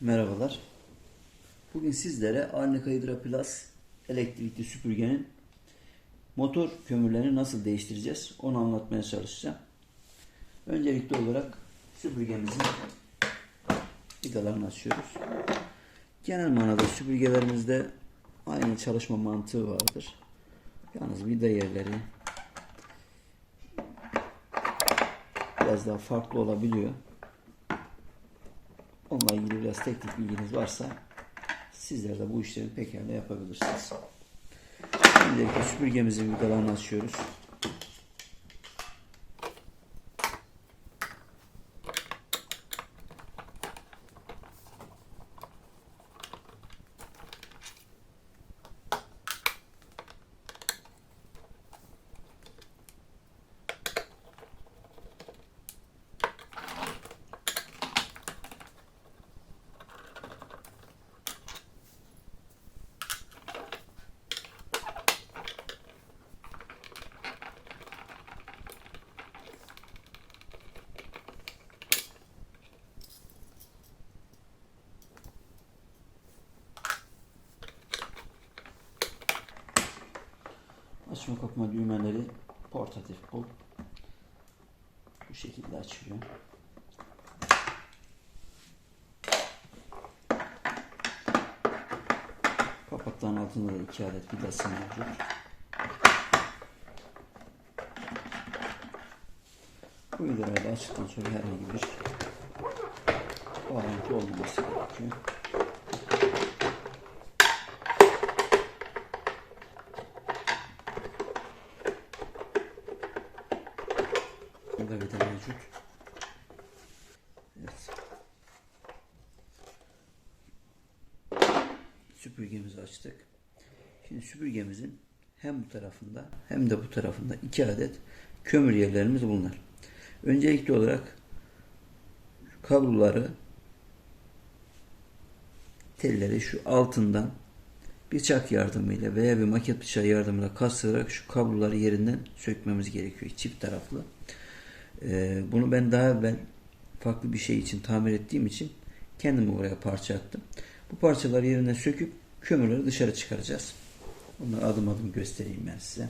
Merhabalar. Bugün sizlere Arnica Hydra Plus elektrikli süpürgenin motor kömürlerini nasıl değiştireceğiz onu anlatmaya çalışacağım. Öncelikli olarak süpürgemizin vidalarını açıyoruz. Genel manada süpürgelerimizde aynı çalışma mantığı vardır. Yalnız vida yerleri biraz daha farklı olabiliyor. Onunla ilgili biraz teknik bilginiz varsa sizler de bu işleri pekala yapabilirsiniz. Öncelikle süpürgemizin vidalarını açıyoruz. Açma kapama düğmeleri portatif bu. Bu şekilde açılıyor. Kapakların altında da iki adet vidası mevcut. Bu vidaları açtıktan sonra herhangi bir bağlantı olmaması gerekiyor. Vida mevcut. Evet. Süpürgemizi açtık. Şimdi süpürgemizin hem bu tarafında hem de bu tarafında iki adet kömür yerlerimiz bunlar. Öncelikli olarak kabloları telleri şu altından bıçak yardımıyla veya bir maket bıçağı yardımıyla kastırarak şu kabloları yerinden sökmemiz gerekiyor. Çift taraflı. Ee, bunu ben daha evvel farklı bir şey için tamir ettiğim için kendim oraya parça attım. Bu parçaları yerinden söküp kömürleri dışarı çıkaracağız. Onları adım adım göstereyim ben size.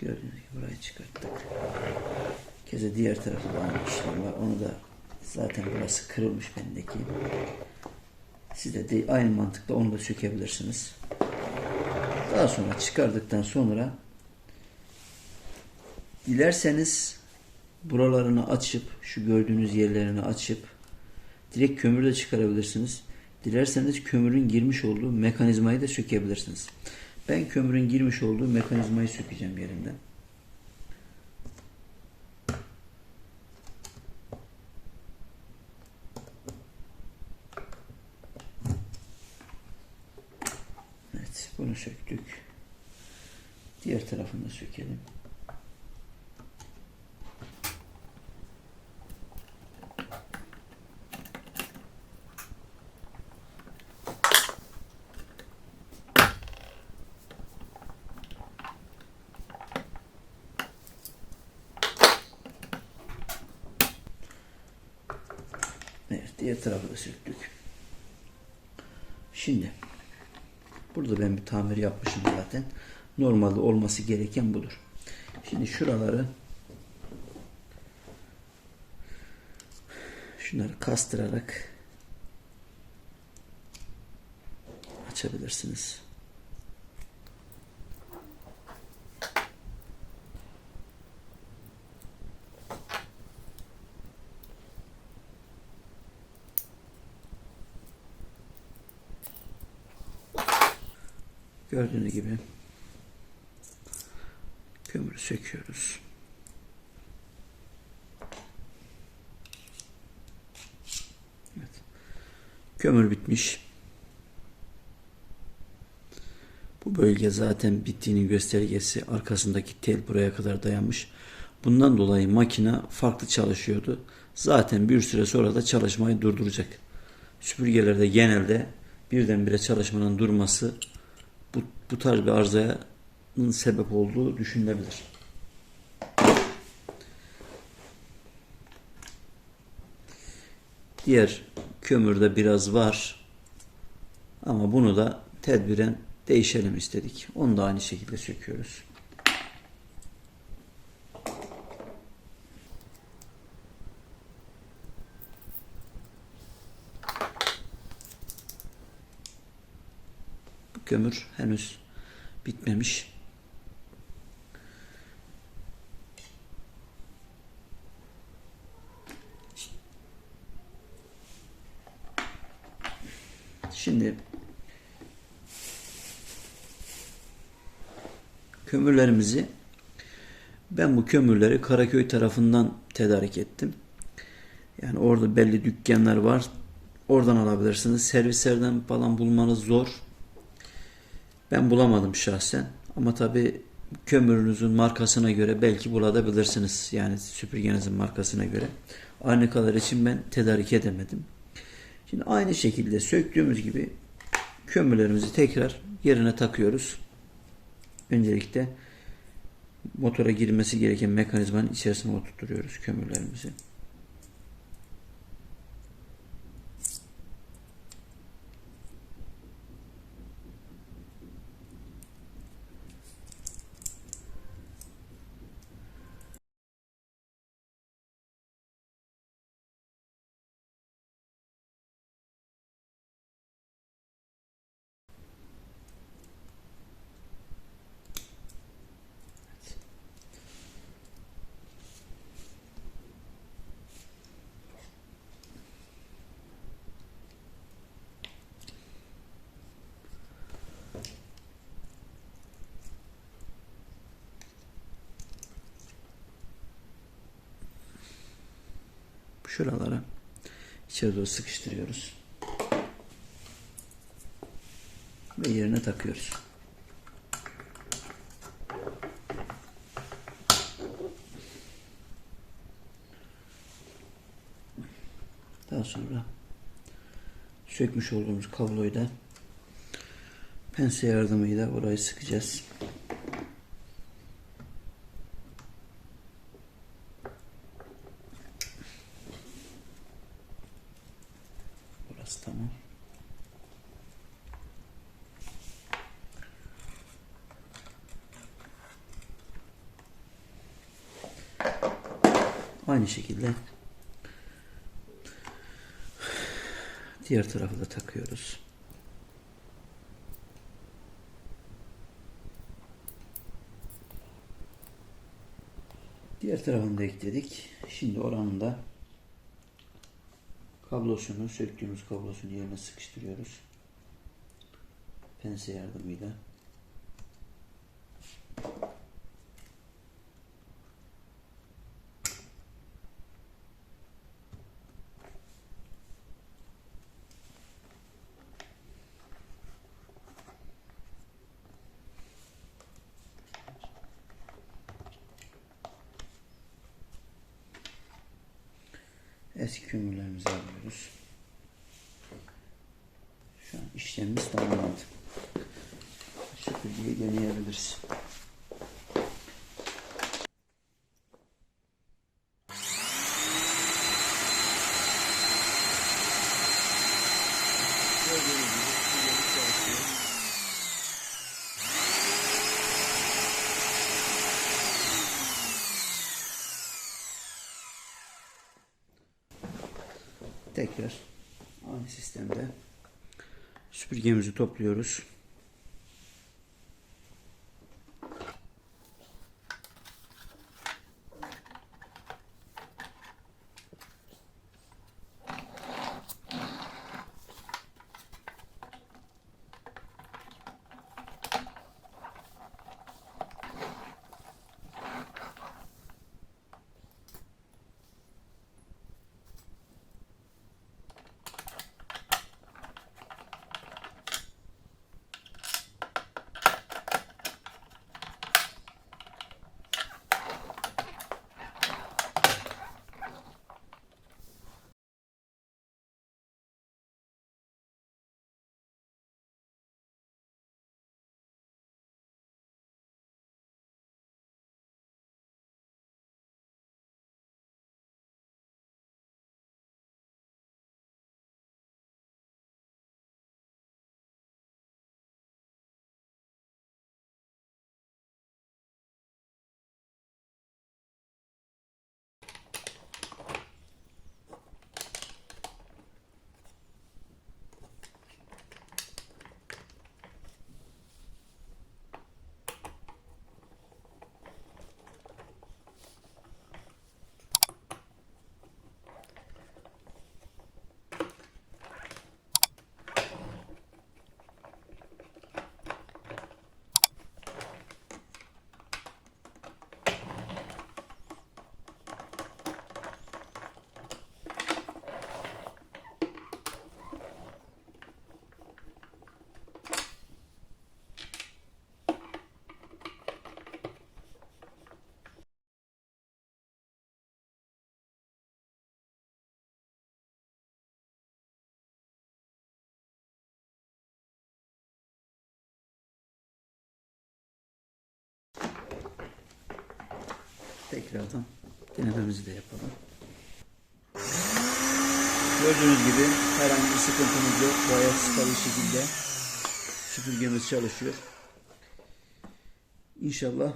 Gördüğünüz gibi burayı çıkarttık. Keze diğer tarafta da aynı işlem var. Onu da zaten burası kırılmış bendeki. Siz de, de aynı mantıkla onu da sökebilirsiniz. Daha sonra çıkardıktan sonra dilerseniz buralarını açıp şu gördüğünüz yerlerini açıp direkt kömürü de çıkarabilirsiniz. Dilerseniz kömürün girmiş olduğu mekanizmayı da sökebilirsiniz. Ben kömürün girmiş olduğu mekanizmayı sökeceğim yerinden. Evet, bunu söktük. Sökelim. Evet, diğer tarafı da söktük. Şimdi Burada ben bir tamir yapmışım zaten. Normalde olması gereken budur. Şimdi şuraları şunları kastırarak açabilirsiniz. Gördüğünüz gibi söküyoruz. Evet. Kömür bitmiş. Bu bölge zaten bittiğinin göstergesi. Arkasındaki tel buraya kadar dayanmış. Bundan dolayı makine farklı çalışıyordu. Zaten bir süre sonra da çalışmayı durduracak. Süpürgelerde genelde birdenbire çalışmanın durması bu, bu tarz bir arızanın sebep olduğu düşünülebilir. Diğer kömürde biraz var. Ama bunu da tedbiren değişelim istedik. Onu da aynı şekilde söküyoruz. Kömür henüz bitmemiş. Şimdi kömürlerimizi ben bu kömürleri Karaköy tarafından tedarik ettim. Yani orada belli dükkanlar var. Oradan alabilirsiniz. Servislerden falan bulmanız zor. Ben bulamadım şahsen. Ama tabi kömürünüzün markasına göre belki bulabilirsiniz. Yani süpürgenizin markasına göre. Aynı kadar için ben tedarik edemedim. Şimdi aynı şekilde söktüğümüz gibi kömürlerimizi tekrar yerine takıyoruz. Öncelikle motora girmesi gereken mekanizmanın içerisine oturtuyoruz kömürlerimizi. Şuralara içeri doğru sıkıştırıyoruz. Ve yerine takıyoruz. Daha sonra sökmüş olduğumuz kabloyu da pense yardımıyla orayı sıkacağız. Burası tamam. Aynı şekilde diğer tarafı da takıyoruz. Diğer tarafını da ekledik. Şimdi oranın da kablosunu, söktüğümüz kablosunu yerine sıkıştırıyoruz. Pense yardımıyla. Eski kömürlerimizi alıyoruz. Şu an işlemimiz tamamlandı. Süpürgeyi deneyebiliriz. Tekrar aynı sistemde süpürgemizi topluyoruz. Tekrardan denememizi de yapalım. Gördüğünüz gibi herhangi bir sıkıntımız yok. Gayet stabil şekilde süpürgemiz çalışıyor. İnşallah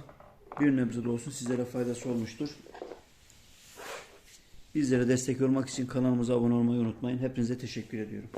bir nebze de olsun sizlere faydası olmuştur. Bizlere destek olmak için kanalımıza abone olmayı unutmayın. Hepinize teşekkür ediyorum.